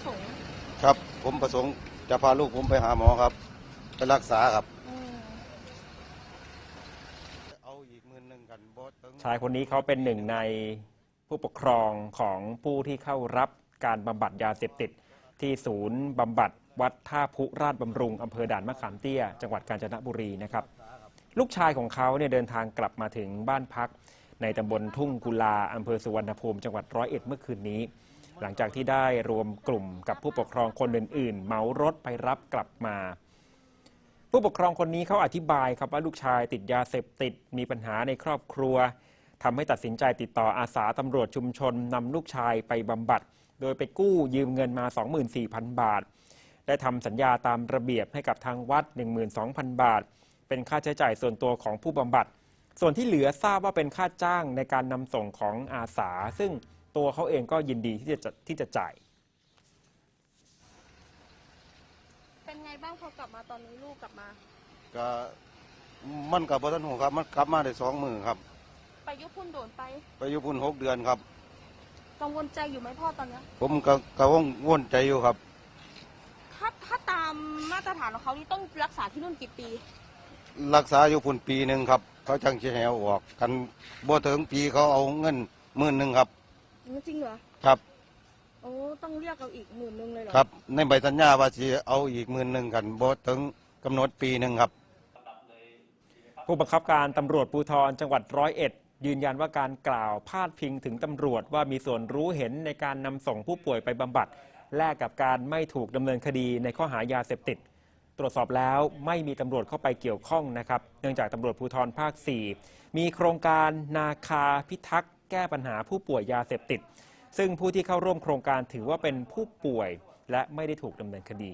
ประสงค์ครับ ผมประสงค์จะพาลูกผมไปหาหมอครับ ไปรักษาครับ อืมเอาอีกหมื่นหนึ่งกันบอสถึง ชายคนนี้เขาเป็นหนึ่งในผู้ปกครองของผู้ที่เข้ารับการบำบัดยาเสพติด ที่ศูนย์บำบัดวัดท่าพุราชบำรุงอำเภอด่านมะขามเตี้ย จังหวัดกาญจนบุรีนะครับ ลูกชายของเขาเนี่ยเดินทางกลับมาถึงบ้านพัก ในตำบลทุ่งกุลาอำเภอสุวรรณภูมิจังหวัดร้อยเอ็ดเมื่อคืนนี้ หลังจากที่ได้รวมกลุ่มกับผู้ปกครองคนอื่น ๆ เหมารถไปรับกลับมา ผู้ปกครองคนนี้เขาอธิบายครับว่าลูกชายติดยาเสพติดมีปัญหาในครอบครัวทำให้ตัดสินใจติดต่ออาสาตำรวจชุมชนนำลูกชายไปบำบัด โดยไปกู้ยืมเงินมา 24,000 บาท ได้ทำสัญญาตามระเบียบให้กับทางวัด 12,000 บาท เป็นค่าใช้จ่ายส่วนตัวของผู้บำบัด ส่วนที่เหลือทราบว่าเป็นค่าจ้างในการนำส่งของอาสา ซึ่ง ตัวเขาเองก็ยินดีที่จะที่จะจ่าย เป็นไงบ้างพอกลับมาตอนนี้ลูกกลับมา ก็มันกับบอสันหูครับมันกลับมาได้สองมือครับ ไปยุพุ่นโดนไป ไปอยู่พุ่นหกเดือนครับ กังวลใจอยู่ไหมพ่อตอนเนี้ยผมก็กระว่องว่นใจอยู่ครับ ถ้าถ้าตามมาตรฐานของเขานี่ต้องรักษาที่นู่นกี่ปี รักษาอยู่พุ่นปีหนึ่งครับ เขาจังเชียแหวออก กันบ่ถึงปีเขาเอาเงินหมื่นหนึ่งครับ จริงเหรอ ครับ โอ้ต้องเรียกเราอีกหมื่นนึงเลยเหรอ ครับ ในใบสัญญาว่าสิเอาอีกหมื่นหนึ่งกันบ่ถึงกำหนดปีหนึ่งครับ ผู้บังคับการตำรวจภูธรจังหวัดร้อยเอ็ดยืนยันว่าการกล่าวพาดพิงถึงตำรวจว่ามีส่วนรู้เห็นในการนำส่งผู้ป่วยไปบำบัด แลกกับการไม่ถูกดำเนินคดีในข้อหายาเสพติด ตรวจสอบแล้วไม่มีตำรวจเข้าไปเกี่ยวข้องนะครับ เนื่องจากตำรวจภูธรภาค 4 มีโครงการนาคาพิทักษ์ แก้ปัญหาผู้ป่วยยาเสพติด ซึ่งผู้ที่เข้าร่วมโครงการถือว่าเป็นผู้ป่วยและไม่ได้ถูกดำเนินคดี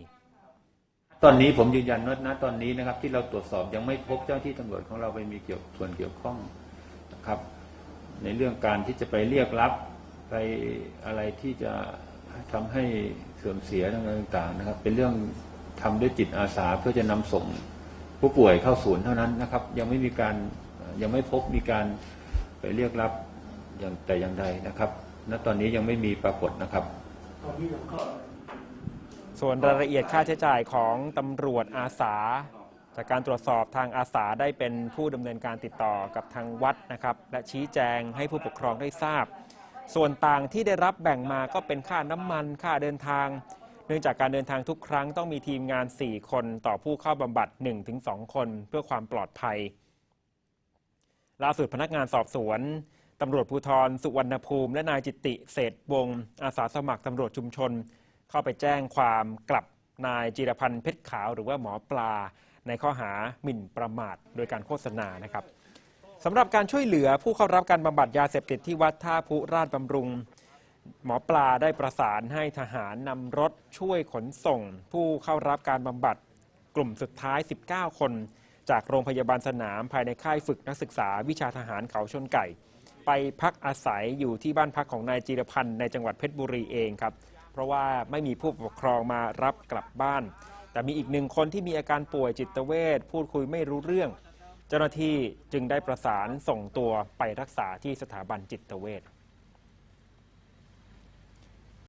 ตอนนี้ผมยืนยันว่าณตอนนี้นะครับที่เราตรวจสอบยังไม่พบเจ้าหน้าที่ตำรวจของเราไปมีเกี่ยวส่วนเกี่ยวข้องนะครับ ในเรื่องการที่จะไปเรียกรับไปอะไรที่จะทำให้เสื่อมเสียต่างๆนะครับ เป็นเรื่องทำด้วยจิตอาสาเพื่อจะนำส่งผู้ป่วยเข้าศูนย์เท่านั้นนะครับ ยังไม่มีการยังไม่พบมีการไปเรียกรับ อย่างแต่อย่างใดนะครับ ณ ตอนนี้ยังไม่มีปรากฏนะครับ ส่วนรายละเอียดค่าใช้จ่ายของตำรวจอาสา จากการตรวจสอบทางอาสาได้เป็นผู้ดำเนินการติดต่อกับทางวัดนะครับ และชี้แจงให้ผู้ปกครองได้ทราบ ส่วนต่างที่ได้รับแบ่งมาก็เป็นค่าน้ำมันค่าเดินทาง เนื่องจากการเดินทางทุกครั้งต้องมีทีมงาน 4 คนต่อผู้เข้าบำบัด 1-2 คน เพื่อความปลอดภัยล่าสุดพนักงานสอบสวน ตำรวจภูธรสุวรรณภูมิ และนายจิติเศษวงอาสาสมัครตำรวจชุมชน เข้าไปแจ้งความกลับนายจิรพันธ์เพชรขาวหรือว่าหมอปลา ในข้อหาหมิ่นประมาทโดยการโฆษณานะครับสำหรับการช่วยเหลือผู้เข้ารับการบำบัดยาเสพติดที่วัดท่าพุราชบำรุง หมอปลาได้ประสานให้ทหารนำรถช่วยขนส่ง ผู้เข้ารับการบำบัดกลุ่มสุดท้าย 19 คน จากโรงพยาบาลสนามภายในค่ายฝึกนักศึกษาวิชาทหารเขาชนไก่ ไปพักอาศัยอยู่ที่บ้านพักของนายจีรพันธ์ในจังหวัดเพชรบุรีเองครับ เพราะว่าไม่มีผู้ปกครองมารับกลับบ้าน แต่มีอีกหนึ่งคนที่มีอาการป่วยจิตเวชพูดคุยไม่รู้เรื่อง เจ้าหน้าที่จึงได้ประสานส่งตัวไปรักษาที่สถาบันจิตเวช